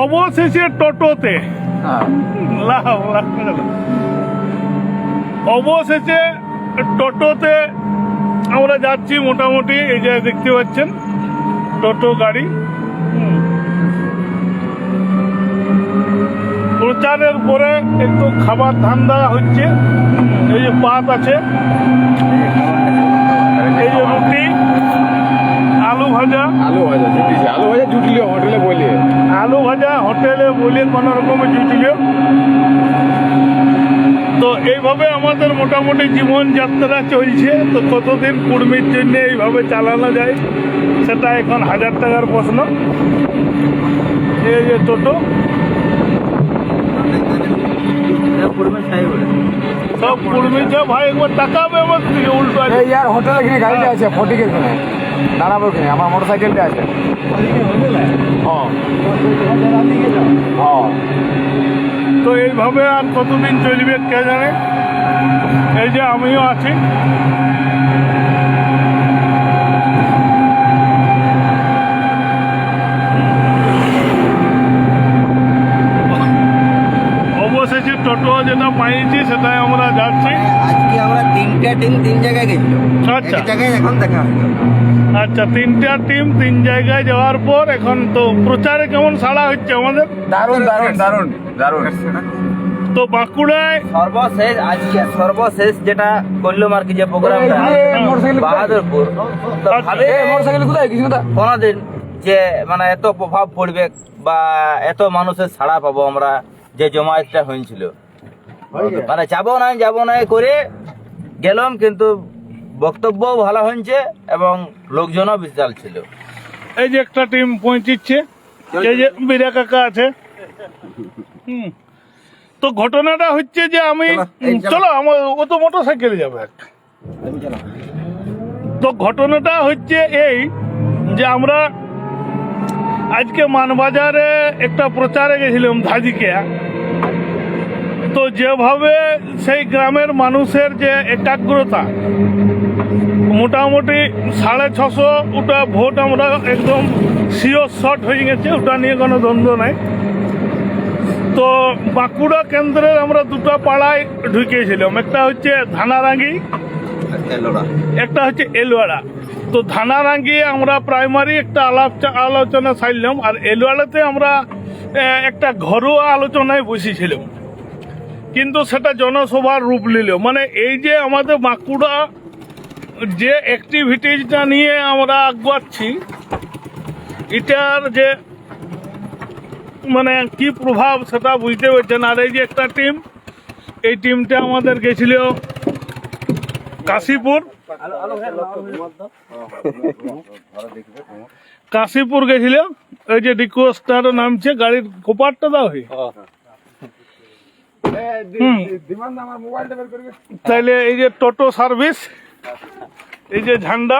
অবশেষে টোটোতে। অবশেষে টোটোতে আমরা যাচ্ছি মোটামুটি, এই যে দেখতে পাচ্ছেন, টোটো গাড়ি। প্রচারের পরে একটু খাবার ধান্দা হচ্ছে, এই যে পাত আছে, এই যে রুটি, আলু ভাজা। আলু ভাজা আলু ভাজা জুটলি হোটেলে বলে ভাজা হোটেলে বলে কোনো রকমের জুটিল তো এইভাবে আমাদের মোটামুটি জীবনযাত্রা চলছে। তো কতদিন কুর্মির জন্য এইভাবে চালানো যায় সেটা এখন হাজার টাকার প্রশ্ন। এই যে টোটো। সব কুর্মিছে ভাই একবার আমার দিকে উল্টো হোটেল এখানে গাড়িটা আছে ফটিকের দাঁড়াবো কিনে আমার মোটর সাইকেলটা আছে। হ্যাঁ। হ্যাঁ। তো এইভাবে আর কতদিন চলবে কে জানে? এই যে আমিও আছি। টোটো যেটা পাইছি সেটাই আমরা যাচ্ছি। আজকে আমরা তিনটা টিম তিন জায়গায় গেছিল। আচ্ছা। এক জায়গায় এখন দেখা হলো আচ্ছা তিনটা টিম তিন জায়গায় যাওয়ার পর এখন তো প্রচারে কেমন সাড়া হচ্ছে আমাদের? দারুণ দারুণ। দারুণ দারুণ তো বাঁকুড়ায় সর্বশেষ আজকে সর্বশেষ যেটা করলাম আর কি যে প্রোগ্রামটা মোটরসাইকেল বাহাদুরপুর। তো আচ্ছা। মোটরসাইকেল কোথায়? কিছু কোনোদিন যে মানে এত প্রভাব পড়বে বা এত মানুষের ছাড়া পাবো আমরা যে জমায়েতটা হয়েছিল। মানে যাব না যাব না করে গেলাম কিন্তু বক্তব্যও ভালো হয়েছে এবং লোকজনও বিশাল ছিল। এই যে একটা টিম পৌঁছিচ্ছে এই যে বিরা কাকা আছে। হুম। তো ঘটনাটা হচ্ছে যে আমি চলো আমার ও তো মোটর সাইকেলে যাবে তো ঘটনাটা হচ্ছে এই যে আমরা আজকে মানবাজারে একটা প্রচারে গেছিলাম ধাজিকে তো যেভাবে সেই গ্রামের মানুষের যে একাগ্রতা মোটামুটি সাড়ে ছশো ওটা ভোট আমরা একদম সিওর শর্ট হয়ে গেছে ওটা নিয়ে কোনো দ্বন্দ্ব নাই। তো বাঁকুড়া কেন্দ্রের আমরা দুটো পাড়ায় ঢুকিয়েছিলাম একটা হচ্ছে ধানারাঙ্গি একটা হচ্ছে এলওয়াড়া তো ধানারাঙ্গি আমরা প্রাইমারি একটা আলাপ আলোচনা সারলাম আর এলওয়াড়াতে আমরা একটা ঘরোয়া আলোচনায় বসেছিলাম। কিন্তু সেটা জনসভার রূপ নিল মানে এই যে আমাদের বাঁকুড়া যে অ্যাক্টিভিটিসটা নিয়ে আমরা আগাচ্ছি এটার যে মানে কি প্রভাব সেটা বুঝতে পারছেন আর এই যে একটা টিম এই টিমটা আমাদের গেছিল কাশীপুর। কাশীপুর গেছিল, এই যে রিকোয়েস্টার নামছে, গাড়ির কোপারটা দাও হি হুম আমার মোবাইলটা বের করবে তাইলে এই যে টোটো সার্ভিস এই যে ঝান্ডা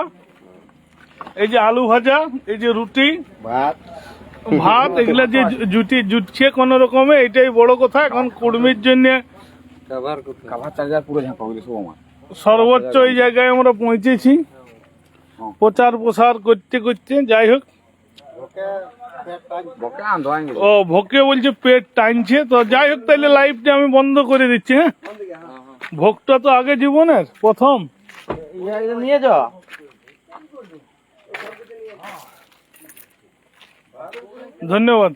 এই যে আলু ভাজা এই যে রুটি ভাত। ভাত এগুলা যে জুটি জুটছে কোন রকমে এটাই বড় কথা। এখন কুর্মির জন্য কাভার চার্জার পুরো ঝাঁপা গেছে সব আমার। সর্বোচ্চ এই জায়গায় আমরা পৌঁছেছি। প্রচার প্রসার করতে করতে যাই হোক ও ভোকে বলছে পেট টানছে তো যাই হোক তাহলে লাইভটা আমি বন্ধ করে দিচ্ছি হ্যাঁ? ভোগটা তো আগে জীবনের প্রথম। নিয়ে যাও। ধন্যবাদ।